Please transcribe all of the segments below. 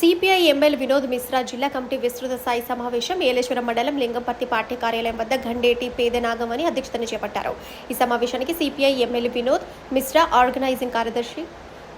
CPI MLA Vinod Mishra జిల్లా committee విస్తృత స్థాయి సమావేశం ఏలేశ్వరం మండలం లింగంపర్తి పార్టీ కార్యాలయం వద్ద గండేటి పేదనాగమని అధ్యక్షతను చేపట్టారు. ఈ సమావేశానికి CPI MLA Vinod Mishra organising కార్యదర్శి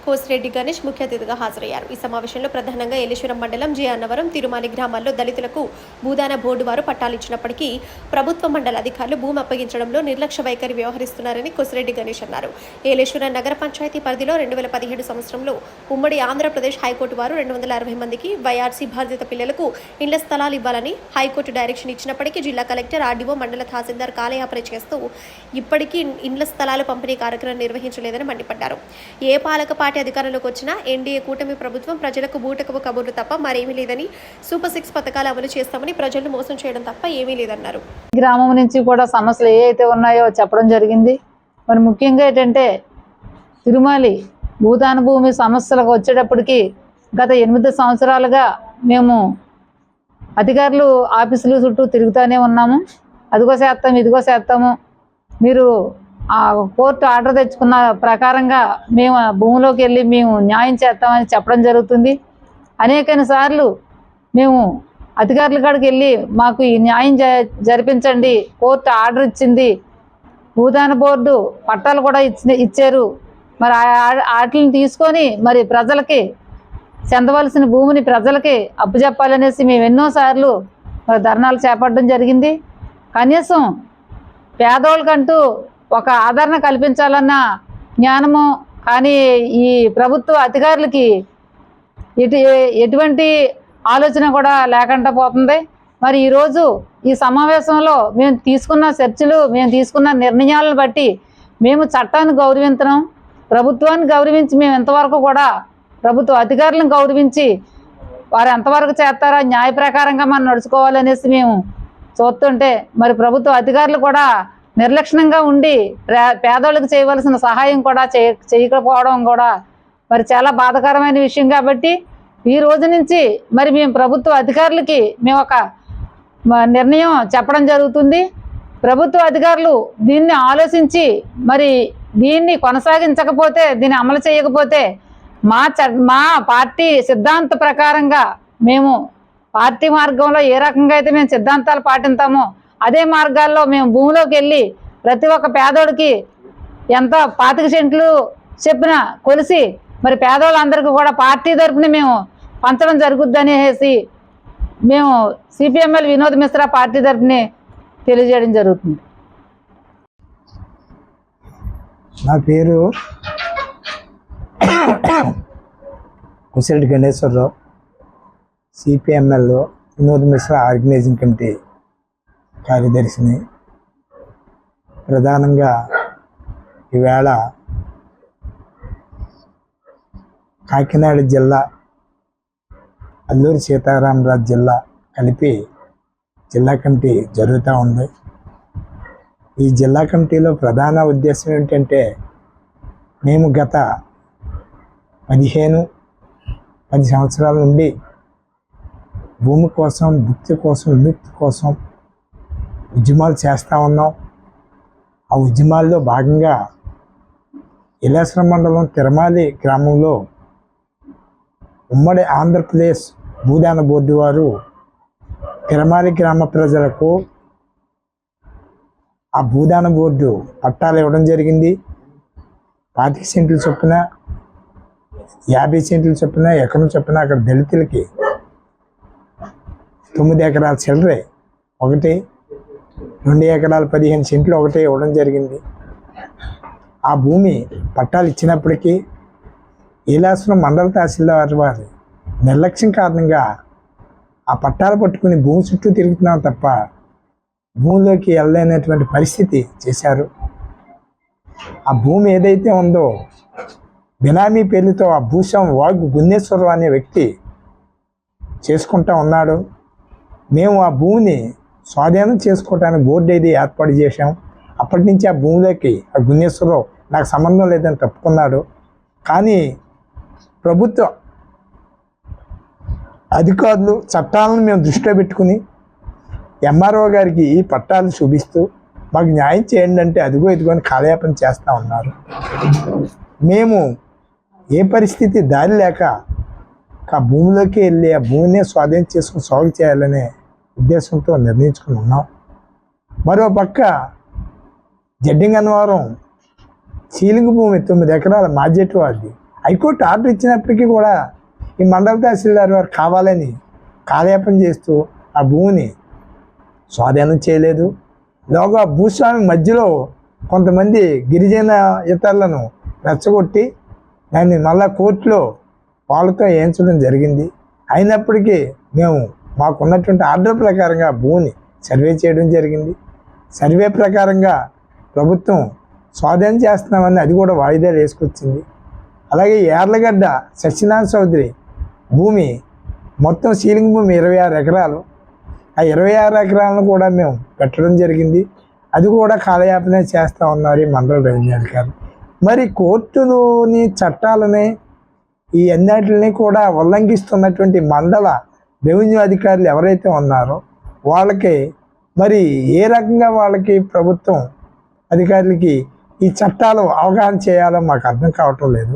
కోసిరెడ్డి గణేష్ ముఖ్య అతిథిగా హాజరయ్యారు. ఈ సమావేశంలో ప్రధానంగా ఏలేశ్వరం మండలం జే అన్నవరం తిరుమాలి గ్రామాల్లో దళితులకు భూదాన బోర్డు వారు పట్టాలు ఇచ్చినప్పటికీ ప్రభుత్వ మండల అధికారులు భూమి అప్పగించడంలో నిర్లక్ష్య వైఖరి వ్యవహరిస్తున్నారని కోసిరెడ్డి గణేష్ అన్నారు. ఏలేశ్వరం నగర పంచాయతీ పరిధిలో రెండు వేల పదిహేడు సంవత్సరంలో ఉమ్మడి ఆంధ్రప్రదేశ్ హైకోర్టు వారు రెండు వందల అరవై మందికి వైఆర్సీ బాధిత పిల్లలకు ఇళ్ళ స్థలాలు ఇవ్వాలని హైకోర్టు డైరెక్షన్ ఇచ్చినప్పటికీ జిల్లా కలెక్టర్ ఆర్డీఓ మండల తహసీల్దార్ కాలయాపన చేస్తూ ఇప్పటికీ ఇండ్ల స్థలాలు పంపిణీ కార్యక్రమం నిర్వహించలేదని మండిపడ్డారు. ఏ పాలక పార్టీ అధికారంలోకి వచ్చిన ఎన్డీఏ కూటమి ప్రభుత్వం ప్రజలకు బూటకపు కబుర్లు తప్ప మరేమీ లేదని సూపర్ సిక్స్ పథకాలు అమలు చేస్తామని ప్రజలను మోసం చేయడం తప్ప ఏమీ లేదన్నారు. గ్రామం నుంచి కూడా సమస్యలు ఏ అయితే ఉన్నాయో చెప్పడం జరిగింది. మరి ముఖ్యంగా ఏంటంటే తిరుమలి భూదాన భూమి సమస్యలకు వచ్చేటప్పటికి గత ఎనిమిది సంవత్సరాలుగా మేము అధికారులు ఆఫీసులు చుట్టూ తిరుగుతూనే ఉన్నాము. అదిగో చేస్తాము ఇదిగో చేస్తాము. మీరు ఆ కోర్టు ఆర్డర్ తెచ్చుకున్న ప్రకారంగా మేము ఆ భూమిలోకి వెళ్ళి మేము న్యాయం చేస్తామని చెప్పడం జరుగుతుంది. అనేకైన సార్లు మేము అధికారుల కాడికి వెళ్ళి మాకు ఈ న్యాయం జ- జరిపించండి కోర్టు ఆర్డర్ ఇచ్చింది భూదాన బోర్డు పట్టాలు కూడా ఇచ్చి ఇచ్చారు. మరి ఆ- వాటిని తీసుకొని మరి ప్రజలకి చెందవలసిన భూమిని ప్రజలకి అప్పచెప్పాలనేసి మేము ఎన్నోసార్లు మరి ధర్నాలు చేపట్టడం జరిగింది. కనీసం పేదోళ్ళకంటూ ఒక ఆదరణ కల్పించాలన్న జ్ఞానము. కానీ ఈ ప్రభుత్వ అధికారులకి ఎటు ఎటువంటి ఆలోచన కూడా లేకుండా పోతుంది. మరి ఈరోజు ఈ సమావేశంలో మేము తీసుకున్న చర్చలు మేము తీసుకున్న నిర్ణయాలను బట్టి మేము చట్టాన్ని గౌరవించడం ప్రభుత్వాన్ని గౌరవించి మేము ఎంతవరకు కూడా ప్రభుత్వ అధికారులను గౌరవించి వారు ఎంతవరకు చేస్తారో న్యాయ ప్రకారంగా మనం నడుచుకోవాలనేసి మేము చూస్తుంటే మరి ప్రభుత్వ అధికారులు కూడా నిర్లక్ష్యంగా ఉండి ప్రే- పేదోళ్ళకి చేయవలసిన సహాయం కూడా చేయ చేయకపోవడం కూడా మరి చాలా బాధకరమైన విషయం కాబట్టి ఈ రోజు నుంచి మరి మేము ప్రభుత్వ అధికారులకి మేము ఒక నిర్ణయం చెప్పడం జరుగుతుంది. ప్రభుత్వ అధికారులు దీన్ని ఆలోచించి మరి దీన్ని కొనసాగించకపోతే దీన్ని అమలు చేయకపోతే మా చ మా పార్టీ సిద్ధాంత ప్రకారంగా మేము పార్టీ మార్గంలో ఏ రకంగా అయితే మేము సిద్ధాంతాలు పాటిస్తామో అదే మార్గాల్లో మేము భూమిలోకి వెళ్ళి ప్రతి ఒక్క పేదోడికి ఎంత పాతిక సెంట్లు చెప్పిన కొలిసి మరి పేదవాళ్ళందరికీ కూడా పార్టీ తరఫున మేము పంచడం జరుగుద్ది అనేసి మేము CPI ML Vinod Mishra party తరపుని తెలియజేయడం జరుగుతుంది. నా పేరు Kusireddy Ganeswararao CPI ML Vinod Mishra organising committee కార్యదర్శిని. ప్రధానంగా ఈవేళ కాకినాడ జిల్లా అల్లూరి సీతారామరాజు జిల్లా కలిపి జిల్లా కమిటీ జరుగుతూ ఉంది. ఈ జిల్లా కమిటీలో ప్రధాన ఉద్దేశం ఏంటంటే మేము గత పదిహేను పది సంవత్సరాల నుండి భూమి కోసం భుక్తి కోసం విముక్తి కోసం ఉద్యమాలు చేస్తూ ఉన్నాం. ఆ ఉద్యమాల్లో భాగంగా ఇలాసరం మండలం తిరమాలి గ్రామంలో ఉమ్మడి ఆంధ్రప్రదేశ్ భూదాన బోర్డు వారు తిరమాలి గ్రామ ప్రజలకు ఆ భూదాన బోర్డు పట్టాలు ఇవ్వడం జరిగింది. పాతిక సెంట్లు చొప్పున యాభై సెంట్లు చొప్పున ఎకరం చొప్పున అక్కడ దళితులకి తొమ్మిది ఎకరాల చిల్లరే ఒకటి రెండు ఎకరాల పదిహేను సెంట్లు ఒకటే ఇవ్వడం జరిగింది. ఆ భూమి పట్టాలు ఇచ్చినప్పటికీ ఈలాసురం మండల తహసీల్దార్ వారి నిర్లక్ష్యం కారణంగా ఆ పట్టాలు పట్టుకుని భూమి చుట్టూ తిరుగుతున్నాం తప్ప భూమిలోకి వెళ్ళలేనటువంటి పరిస్థితి చేశారు. ఆ భూమి ఏదైతే ఉందో బినామీ పేరుతో ఆ భూషం వాగు గున్నేశ్వరరావు అనే వ్యక్తి చేసుకుంటా ఉన్నాడు. మేము ఆ భూమిని స్వాధీనం చేసుకోవడానికి బోర్డు ఏది ఏర్పాటు చేశాం? అప్పటి నుంచి ఆ భూమిలోకి ఆ గున్నేశ్వరరావు నాకు సంబంధం లేదని తప్పుకున్నాడు. కానీ ప్రభుత్వ అధికారులు చట్టాలను మేము దృష్టిలో పెట్టుకుని ఎంఆర్ఓ గారికి ఈ పట్టాలు చూపిస్తూ మాకు న్యాయం చేయండి అంటే అదిగో ఇదిగో అని కాలయాపన చేస్తూ ఉన్నారు. మేము ఏ పరిస్థితి దారి లేక ఆ భూమిలోకి వెళ్ళి ఆ భూమిని స్వాధీనం చేసుకుని సాగు చేయాలనే ఉద్దేశంతో నిర్ణయించుకుని ఉన్నాం. మరో పక్క జడ్డింగ్ అన్నవరం సీలింగ్ భూమి తొమ్మిది ఎకరాల మాజెట్ వారిది. హైకోర్టు ఆర్డర్ ఇచ్చినప్పటికీ కూడా ఈ మండల తహసీల్దార్ వారు కావాలని కాలయాపన చేస్తూ ఆ భూమిని స్వాధీనం చేయలేదు. లోగా భూస్వామి మధ్యలో కొంతమంది గిరిజన ఇతరులను రెచ్చగొట్టి దాన్ని మళ్ళా కోర్టులో వాళ్ళతో వేయించడం జరిగింది. అయినప్పటికీ మేము మాకున్నటువంటి ఆర్డర్ ప్రకారంగా భూమిని సర్వే చేయడం జరిగింది. సర్వే ప్రకారంగా ప్రభుత్వం స్వాధీనం చేస్తున్నామని అది కూడా వాయిదా వేసుకొచ్చింది. అలాగే యార్లగడ్డ సత్యనారాయణ చౌదరి భూమి మొత్తం సీలింగ్ భూమి ఇరవై ఆరు ఎకరాలు. ఆ ఇరవై ఆరు ఎకరాలను కూడా మేము పెట్టడం జరిగింది. అది కూడా కాలయాపన చేస్తూ ఉన్నారు ఈ మండల రెవెన్యూ అధికారులు మరి కోర్టులోని చట్టాలని ఈ అన్నిటిని కూడా ఉల్లంఘిస్తున్నటువంటి మండల రెవెన్యూ అధికారులు ఎవరైతే ఉన్నారో వాళ్ళకి మరి ఏ రకంగా వాళ్ళకి ప్రభుత్వం అధికారులకి ఈ చట్టాలు అవగాహన చేయాలో మాకు అర్థం కావటం లేదు.